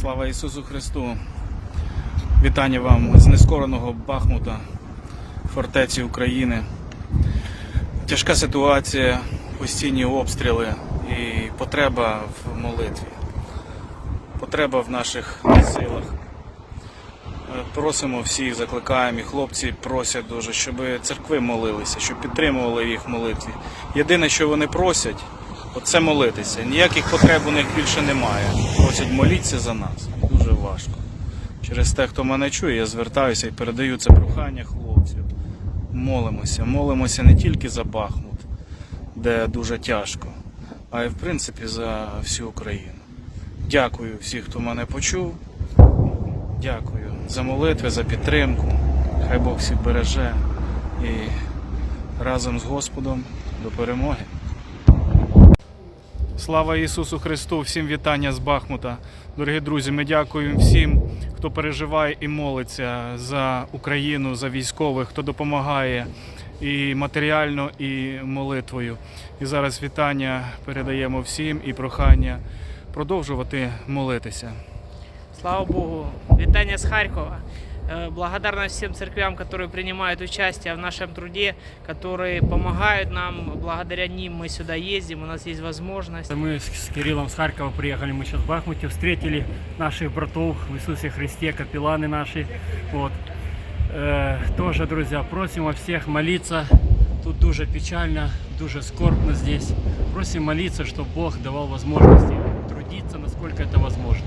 Слава Ісусу Христу! Вітання вам з нескореного Бахмута, фортеці України. Тяжка ситуація, постійні обстріли і потреба в молитві. Потреба в наших силах. Е, Просимо всіх, закликаємо, і хлопці просять дуже, щоб церкви молилися, щоб підтримували їх в молитві. Єдине, що вони просять, це молитися. Ніяких потреб у них більше немає. Просять моліться за нас. Дуже важко. Через те, хто мене чує, я звертаюся і передаю це прохання хлопців. Молимося, молимося не тільки за Бахмут, де дуже тяжко, а й в принципі за всю Україну. Дякую всім, хто мене почув. Дякую за молитви, за підтримку. Хай Бог всіх береже і разом з Господом до перемоги. Слава Ісусу Христу! Всім вітання з Бахмута. Дорогі друзі, ми дякуємо всім, хто переживає і молиться за Україну, за військових, хто допомагає і матеріально, і молитвою. І зараз вітання передаємо всім і прохання продовжувати молитися. Слава Богу. Витание с Харькова. Э, Благодарность всем церквям, которые принимают участие в нашем труде, которые помогают нам. Благодаря ним мы сюда ездим, у нас есть возможность. Мы с Кириллом с Харькова приехали, мы сейчас в Бахмуте, встретили наших братов в Иисусе Христе, капелланы наши. Вот. Э, тоже, друзья, просим вас всех молиться. Тут дуже печально, дуже скорбно здесь. Просим молиться, чтобы Бог давал возможности трудиться, насколько это возможно.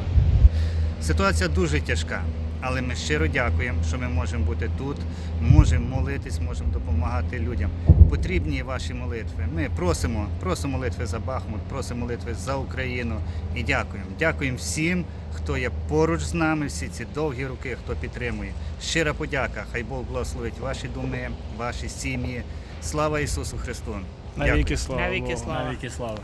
Ситуація дуже тяжка, але ми щиро дякуємо, що ми можемо бути тут, можемо молитись, можемо допомагати людям. Потрібні ваші молитви. Ми просимо, просимо молитви за Бахмут, просимо молитви за Україну і дякуємо. Дякуємо всім, хто є поруч з нами, всі ці довгі роки, хто підтримує. Щира подяка. Хай Бог благословить ваші думи, ваші сім'ї. Слава Ісусу Христу! Навіки слава Навіки слава.